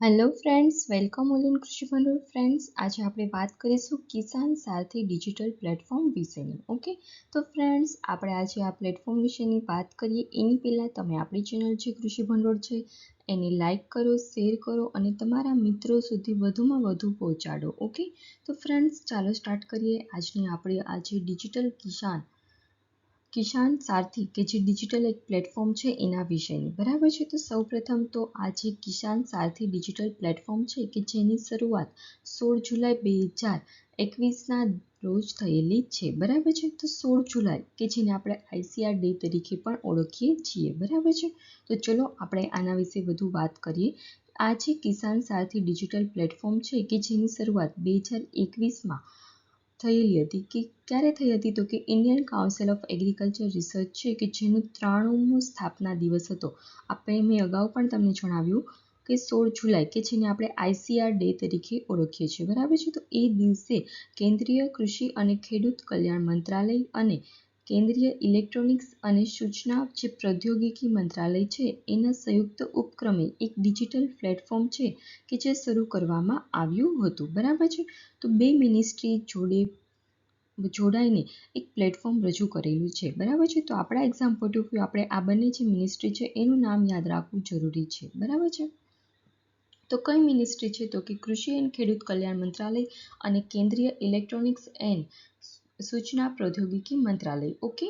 Hello friends welcome all in Krishi Bhandol friends આજે આપણે વાત કરીશું કિસાન સારથી ડિજિટલ પ્લેટફોર્મ વિશેની ઓકે તો ફ્રેન્ડ્સ આપણે આજે આ પ્લેટફોર્મ વિશેની વાત કરીએ. એની પહેલાં તમે આપણી ચેનલ જે કૃષિ ભંડોળ છે, એને લાઇક કરો શેર કરો અને તમારા મિત્રો સુધી વધુમાં વધુ પહોંચાડો ઓકે તો ફ્રેન્ડ્સ ચાલો સ્ટાર્ટ કરીએ. આજની આપણી આજે ડિજિટલ કિસાન કિસાન સારથી કે જે ડિજિટલ એક પ્લેટફોર્મ છે એના વિશેની. બરાબર છે? તો સૌપ્રથમ તો આ જે કિસાન સારથી ડિજિટલ પ્લેટફોર્મ છે કે જેની શરૂઆત સોળ જુલાઈ બે હજાર એકવીસના રોજ થયેલી છે. બરાબર છે? તો સોળ જુલાઈ કે જેને આપણે આઈસીઆર ડે તરીકે પણ ઓળખીએ છીએ. બરાબર છે? તો ચલો આપણે આના વિશે વધુ વાત કરીએ. આ જે કિસાન સારથી ડિજિટલ પ્લેટફોર્મ છે કે જેની શરૂઆત બે હજાર એકવીસમાં થયેલી હતી કે ક્યારે થઈ હતી તો કે Indian council of agriculture research છે કે જેનું ત્રાણુંમો સ્થાપના દિવસ હતો. આપણે મેં અગાઉ પણ તમને જણાવ્યું કે સોળ જુલાઈ કે જેને આપણે આઈસીઆર ડે તરીકે ઓળખીએ છીએ. બરાબર છે? તો એ દિવસે કેન્દ્રીય કૃષિ અને ખેડૂત કલ્યાણ મંત્રાલય અને કેન્દ્રીય ઇલેક્ટ્રોનિક્સ અને સૂચના જે પ્રૌદ્યોગિકી મંત્રાલય છે, એના સંયુક્ત ઉપક્રમે એક ડિજિટલ પ્લેટફોર્મ છે કે જે શરૂ કરવામાં આવ્યું હતું. બરાબર છે? તો બે મિનિસ્ટ્રી જોડે જોડાઈને એક પ્લેટફોર્મ રજૂ કરેલું છે. બરાબર છે? તો આપણા એક્ઝામ પોઈન્ટ આપણે આ બંને જે મિનિસ્ટ્રી છે, એનું નામ યાદ રાખવું જરૂરી છે. બરાબર છે? તો કઈ મિનિસ્ટ્રી છે? તો કે કૃષિ એન્ડ ખેડૂત કલ્યાણ મંત્રાલય અને કેન્દ્રીય ઇલેક્ટ્રોનિક્સ એન્ડ સૂચના પ્રૌદ્યોગિકી મંત્રાલય ઓકે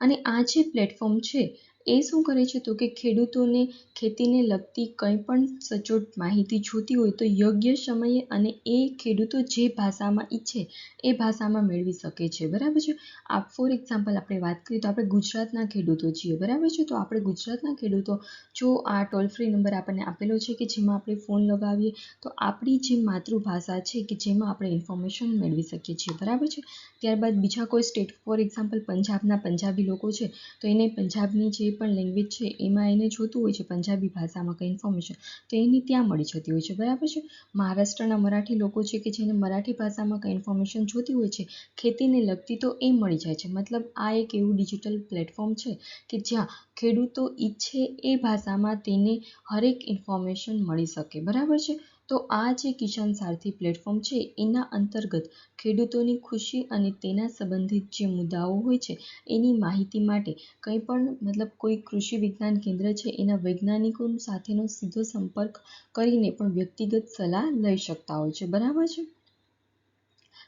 અને આ જે પ્લેટફોર્મ છે એ શું કરે છે તો કે ખેડૂતોને ખેતીને લગતી કંઈ પણ સચોટ માહિતી જોતી હોય તો યોગ્ય સમયે અને એ ખેડૂતો જે ભાષામાં ઈચ્છે એ ભાષામાં મેળવી શકે છે. બરાબર છે? આ ફોર એક્ઝામ્પલ આપણે વાત કરીએ તો આપણે ગુજરાતના ખેડૂતો છીએ. બરાબર છે? તો આપણે ગુજરાતના ખેડૂતો જો આ ટોલ ફ્રી નંબર આપણને આપેલો છે કે જેમાં આપણે ફોન લગાવીએ તો આપણી જે માતૃભાષા છે કે જેમાં આપણે ઇન્ફોર્મેશન મેળવી શકીએ છીએ. બરાબર છે? ત્યારબાદ બીજા કોઈ સ્ટેટ ફોર એક્ઝામ્પલ પંજાબના પંજાબી લોકો છે તો એને પંજાબની જે પણ લેંગ્વેજ છે, એમાં એને જોતું હોય છે, પંજાબી ભાષામાં કંઈ ઇન્ફોર્મેશન તો એની ત્યાં મળી જતી હોય છે, બરાબર છે? મહારાષ્ટ્રના મરાઠી લોકો છે કે જેને મરાઠી ભાષામાં કંઈ ઇન્ફોર્મેશન જોતી હોય છે, ખેતીને લગતી તો એ મળી જાય છે. મતલબ આ એક એવું ડિજિટલ પ્લેટફોર્મ છે કે જ્યાં ખેડૂતો ઈચ્છે એ ભાષામાં તેને હરેક ઇન્ફોર્મેશન મળી શકે, બરાબર છે? તો આ જે કિસાન સારથી પ્લેટફોર્મ છે, એના અંતર્ગત ખેડૂતોની ખુશી અને તેના સંબંધિત જે મુદ્દાઓ હોય છે, એની માહિતી માટે કંઈ પણ મતલબ કોઈ કૃષિ વિજ્ઞાન કેન્દ્ર છે, એના વૈજ્ઞાનિકો સાથેનો સીધો સંપર્ક કરીને પણ વ્યક્તિગત સલાહ લઈ શકતા હોય છે. બરાબર છે?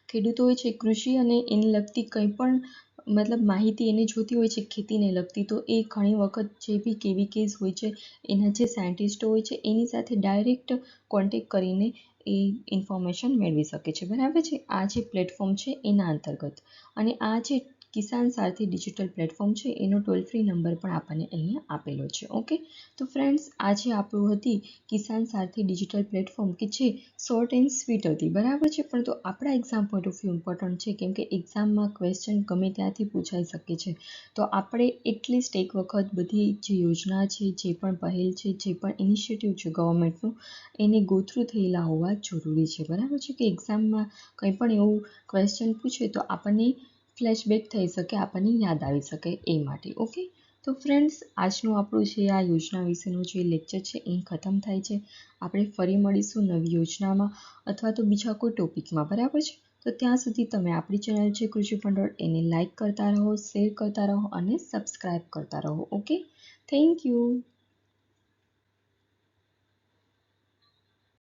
ખેડૂતોએ છે કૃષિ અને એને લગતી કંઈ પણ મતલબ માહિતી એને જોતી હોય છે, ખેતીને લગતી, તો એ ઘણી વખત જે બી કેવી કેસ હોય છે, એના જે સાયન્ટિસ્ટો હોય છે, એની સાથે ડાયરેક્ટ કોન્ટેક કરીને એ ઇન્ફોર્મેશન મેળવી શકે છે. બરાબર છે? આ જે પ્લેટફોર્મ છે, એના અંતર્ગત. અને આ જે કિસાન સારથી ડિજિટલ પ્લેટફોર્મ છે, એનો ટોલ ફ્રી નંબર પણ આપણને અહીંયા આપેલો છે ઓકે તો ફ્રેન્ડ્સ આજે આપણું હતી કિસાન સારથી ડિજિટલ પ્લેટફોર્મ કે છે શોર્ટ એન્ડ સ્વીટ હતી, બરાબર છે? પણ તો આપણા exam point of view important છે, કેમ કે એક્ઝામમાં ક્વેશ્ચન ગમે ત્યાંથી પૂછાઈ શકે છે. તો આપણે એટલીસ્ટ એક વખત બધી જે યોજના છે, જે પણ પહેલ છે, જે પણ ઇનિશિયેટિવ છે ગવર્મેન્ટનું એને ગોથ્રુ થયેલા હોવા જરૂરી છે, બરાબર છે? કે એક્ઝામમાં કંઈ પણ એવું ક્વેશ્ચન પૂછે તો આપણને ફ્લેશબેક થઈ શકે, આપણને યાદ આવી શકે એ માટે ઓકે તો ફ્રેન્ડ્સ આજનું આપણું જે આ યોજના વિશેનું જે લેક્ચર છે, એ ખતમ થાય છે. આપણે ફરી મળીશું નવી યોજનામાં અથવા તો બીજા કોઈ ટોપિકમાં, બરાબર છે? તો ત્યાં સુધી તમે આપણી ચેનલ છે કૃષિ ભંડોળ એને લાઇક કરતા રહો શેર કરતા રહો અને સબસ્ક્રાઈબ કરતા રહો ઓકે થેન્ક યુ